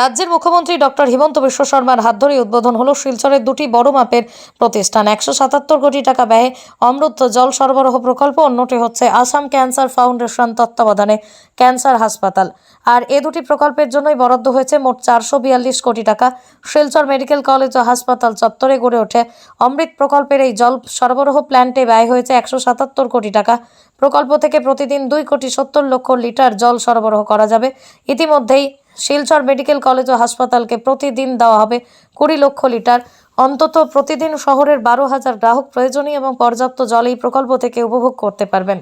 রাজ্যের মুখ্যমন্ত্রী ডক্টর হিমন্ত বিশ্ব শর্মার হাত ধরে উদ্বোধন হলো শিলচরের দুটি বড় মাপের প্রতিষ্ঠান। একশো সাতাত্তর কোটি টাকা ব্যয়ে অমৃত জল সরবরাহ প্রকল্প, অন্যটি হচ্ছে আসাম ক্যান্সার ফাউন্ডেশন তত্ত্বাবধানে ক্যান্সার হাসপাতাল। আর এ দুটি প্রকল্পের জন্যই বরাদ্দ হয়েছে মোট চারশো বিয়াল্লিশ কোটি টাকা। শিলচর মেডিকেল কলেজ ও হাসপাতাল চত্বরে গড়ে ওঠে অমৃত প্রকল্পের এই জল সরবরাহ প্ল্যান্টে ব্যয় হয়েছে একশো সাতাত্তর কোটি টাকা। প্রকল্প থেকে প্রতিদিন দুই কোটি সত্তর লক্ষ লিটার জল সরবরাহ করা যাবে। ইতিমধ্যেই শিলচর মেডিকেল কলেজ ও হাসপাতালকে প্রতিদিন দেওয়া হবে কুড়ি লক্ষ লিটার। অন্তত প্রতিদিন শহরের বারো হাজার গ্রাহক প্রয়োজনীয় এবং পর্যাপ্ত জল এই প্রকল্প থেকে উপভোগ করতে পারবেন।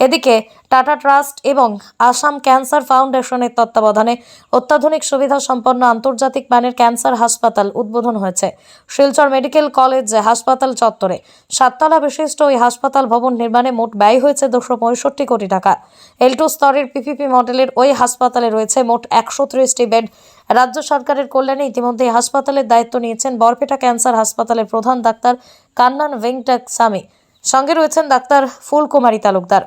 এদিকে টাটা ট্রাস্ট এবং আসাম ক্যান্সার ফাউন্ডেশনের তত্ত্বাবধানে অত্যাধুনিক সুবিধা সম্পন্ন আন্তর্জাতিক মানের ক্যান্সার হাসপাতাল উদ্বোধন হয়েছে। শিলচর মেডিকেল কলেজ হাসপাতাল চত্বরে সাততলা বিশিষ্ট ওই হাসপাতাল ভবন নির্মাণে মোট ব্যয় হয়েছে দুশো পঁয়ষট্টি কোটি টাকা। এল টু স্তরের পিপিপি মডেলের ওই হাসপাতালে রয়েছে মোট একশো ত্রিশটি বেড। রাজ্য সরকারের কল্যাণে ইতিমধ্যে হাসপাতালের দায়িত্ব নিয়েছেন বরপেটা ক্যান্সার হাসপাতালের প্রধান ডাক্তার কান্নান ভেঙ্কটাক স্বামী সঙ্গে রয়েছেন ডাক্তার ফুলকুমারী তালুকদার।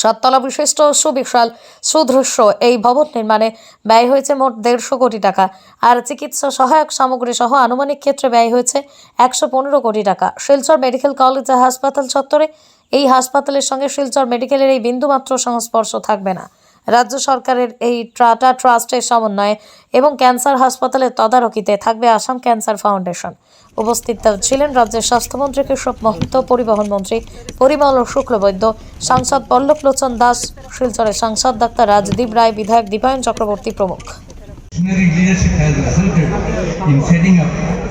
সাততলা বিশিষ্ট সুবিশাল সুদৃশ্য এই ভবন নির্মাণে ব্যয় হয়েছে মোট দেড়শো কোটি টাকা, আর চিকিৎসা সহায়ক সামগ্রী সহ আনুমানিক ক্ষেত্রে ব্যয় হয়েছে একশো পনেরো কোটি টাকা। শিলচর মেডিকেল কলেজ হাসপাতাল চত্বরে এই হাসপাতালের সঙ্গে শিলচর মেডিকেলের এই বিন্দুমাত্র সংস্পর্শ থাকবে না। রাজ্য সরকারের এই টাটা ট্রাস্টের সমন্বয়ে এবং ক্যান্সার হাসপাতালের তদারকিতে থাকবে আসাম ক্যান্সার ফাউন্ডেশন উপস্থিত ছিলেন রাজ্যের স্বাস্থ্যমন্ত্রী কেশব মহন্ত, পরিবহন মন্ত্রী পরিমল শুক্লবৈদ্য, সাংসদ পল্লব লোচন দাস, শিলচরের সাংসদ ডাক্তার রাজদীপ রায়, বিধায়ক দীপায়ন চক্রবর্তী প্রমুখ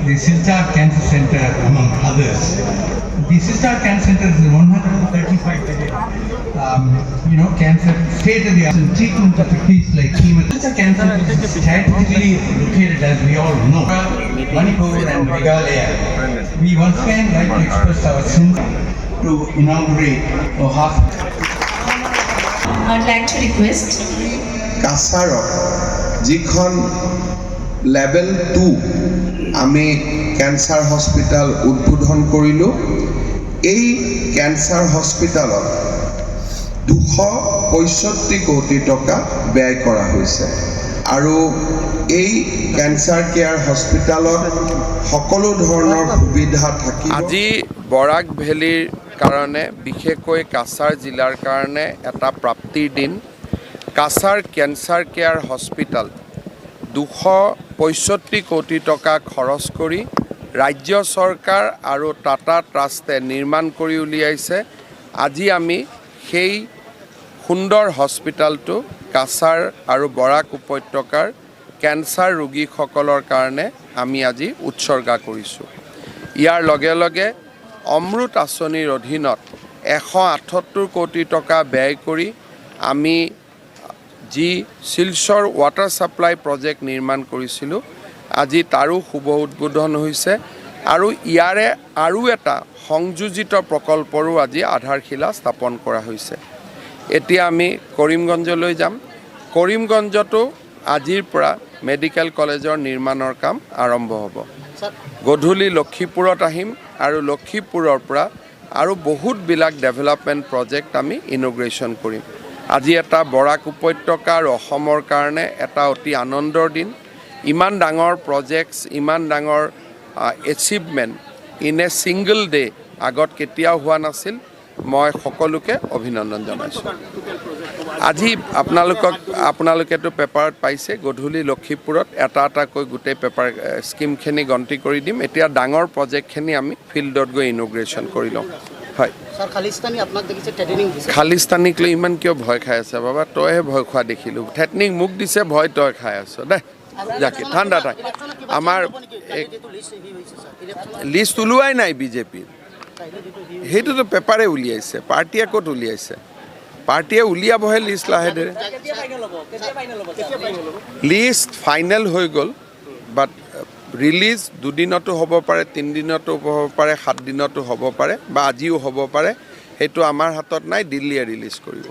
the Silchar Cancer Center, among others. The Silchar Cancer Center is 135 bedded, um, you know, cancer state-of-the-art treatment of disease like chemo. Silchar Cancer is strategically located, as we all know, Manipur and Meghalaya. We once again like to express our sympathy to inaugurate a hospital. I'd like to request কাছাৰত যিখন level two আমি cancer hospital উদ্বোধন কৰিলোঁ এই cancer হস্পিটেলত দুশ পঁয়ষষ্ঠি কোটি টকা ব্যয় কৰা হৈছে। আৰু এই কেঞ্চাৰ কেয়াৰ হস্পিটেলত সকলো ধৰণৰ সুবিধা থাকিব। আজি বৰাক ভেলীৰ কাৰণে, বিশেষকৈ কাছাৰ জিলাৰ কাৰণে এটা প্ৰাপ্তিৰ দিন। কাছাৰ কেঞ্চাৰ কেয়াৰ হস্পিটেল দুশ পঁয়ষষ্ঠি কোটি টকা খৰচ কৰি ৰাজ্য চৰকাৰ আৰু টাটা ট্ৰাষ্টে নিৰ্মাণ কৰি উলিয়াইছে। আজি আমি সেই সুন্দৰ হস্পিটেলটো কাছাৰ আৰু বৰাক উপত্যকাৰ কেঞ্চাৰ ৰোগীসকলৰ কাৰণে আমি আজি উৎসৰ্গা কৰিছোঁ। ইয়াৰ লগে লগে অমৃত আঁচনিৰ অধীনত এশ আঠসত্তৰ কোটি টকা ব্যয় কৰি আমি যি শিলচৰ ৱাটাৰ ছাপ্লাই প্ৰজেক্ট নিৰ্মাণ কৰিছিলোঁ আজি তাৰো শুভ উদ্বোধন হৈছে। আৰু ইয়াৰে আৰু এটা সংযোজিত প্ৰকল্পৰো আজি আধাৰশিলা স্থাপন কৰা হৈছে। এতিয়া আমি কৰিমগঞ্জলৈ যাম। কৰিমগঞ্জতো আজিৰ পৰা মেডিকেল কলেজৰ নিৰ্মাণৰ কাম আৰম্ভ হ'ব। গধূলি লক্ষীপুৰত আহিম আৰু লক্ষীপুৰৰ পৰা আৰু বহুতবিলাক ডেভেলপমেণ্ট প্ৰজেক্ট আমি ইনগ্ৰেশ্যন কৰিম। আজি এটা বৰাক উপত্যকা আৰু অসমৰ কাৰণে এটা অতি আনন্দৰ দিন। ইমান ডাঙৰ প্ৰজেক্টছ ইমান ডাঙৰ achievement in a single day আগত কেতিয়াও হোৱা নাছিল। মই সকলোকে অভিনন্দন জনাইছোঁ। আজি আপোনালোকক আপোনালোকেতো পেপাৰত পাইছে গধূলি লক্ষীপুৰত এটা এটাকৈ গোটেই পেপাৰ স্কিমখিনি গন্তি কৰি দিম। এতিয়া ডাঙৰ প্ৰজেক্টখিনি আমি ফিল্ডত গৈ ইনগ্ৰেশ্যন কৰি ল'ম হয়। খালিস্তানীক লৈ ইমান কিয় ভয় খাই আছে? বাবা তইহে ভয় খোৱা দেখিলোঁ। থেটনিক মোক দিছে ভয় তই খাই আছ দে। যাকে আমাৰ এই লিষ্ট ওলোৱাই নাই বিজেপিৰ সেইটোতো পেপাৰে উলিয়াইছে পাৰ্টীয়ে ক'ত উলিয়াইছে? পাৰ্টীয়ে উলিয়াবহে লিষ্ট লাহে ধীৰে। লিষ্ট ফাইনেল হৈ গ'ল বাট ৰিলিজ দুদিনতো হ'ব পাৰে তিনিদিনতো হ'ব পাৰে সাত দিনতো হ'ব পাৰে বা আজিও হ'ব পাৰে সেইটো আমাৰ হাতত নাই দিল্লীয়ে ৰিলিজ কৰিব।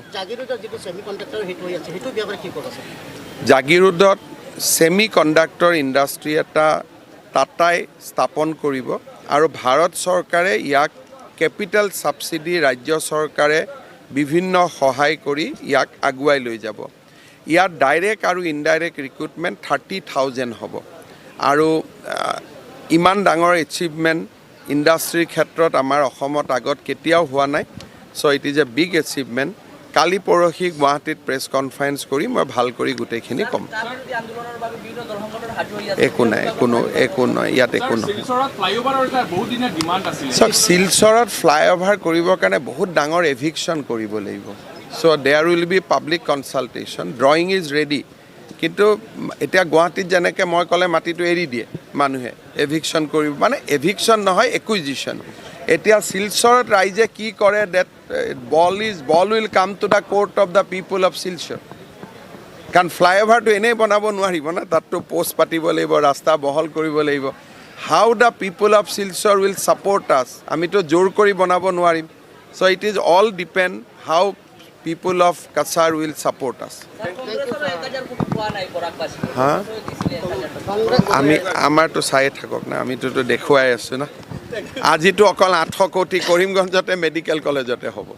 যিটো ছেমি কণ্ডাক্টৰ ইণ্ডাষ্ট্ৰী এটা টাটাই স্থাপন কৰিব আৰু ভাৰত চৰকাৰে ইয়াক কেপিটেল ছাবচিডি ৰাজ্য চৰকাৰে বিভিন্ন সহায় কৰি ইয়াক আগুৱাই লৈ যাব। ইয়াত ডাইৰেক্ট আৰু ইনডাইৰেক্ট ৰিক্ৰুটমেণ্ট থাৰ্টি থাউজেণ্ড হ'ব। আৰু ইমান ডাঙৰ এচিভমেণ্ট ইণ্ডাষ্ট্ৰীৰ ক্ষেত্ৰত আমাৰ অসমত আগত কেতিয়াও হোৱা নাই। So' it is a big achievement কালি পৰহি গুৱাহাটীত প্ৰেছ কনফাৰেঞ্চ কৰি মই ভালো কৰি গোটেইখিনি ক'ম। একো নাই, একো ন- একো নহয়, ইয়াত একো নহয়। চাওক, শিলচৰত ফ্লাইঅভাৰ কৰিবৰ কাৰণে বহুত ডাঙৰ এভিকশ্যন কৰিব লাগিব। So' there will be public consultation drawing is ready কিন্তু এতিয়া গুৱাহাটীত যেনেকৈ মই ক'লে মাটিটো এৰি দিয়ে মানুহে এভিকশ্যন কৰিব মানে এভিকশ্যন নহয় একুইজিশ্যন এতিয়া শিলচৰত ৰাইজে কি কৰে? That ball is ball will come to the court of the people of Silchar কাৰণ ফ্লাইঅভাৰটো এনেই বনাব নোৱাৰিব না? তাততো প'ষ্ট পাতিব লাগিব ৰাস্তা বহল কৰিব লাগিব। How the people of Silchar will support us আমিতো জোৰ কৰি বনাব নোৱাৰিম। So' it is all depend how people of Cachar will support us হা? আমি আমাৰতো চায়ে থাকক না আমিতোতো দেখুৱাই আছোঁ না। আজিতো অকল আঠশ কোটি কৰিমগঞ্জতে মেডিকেল কলেজতে হ'ব।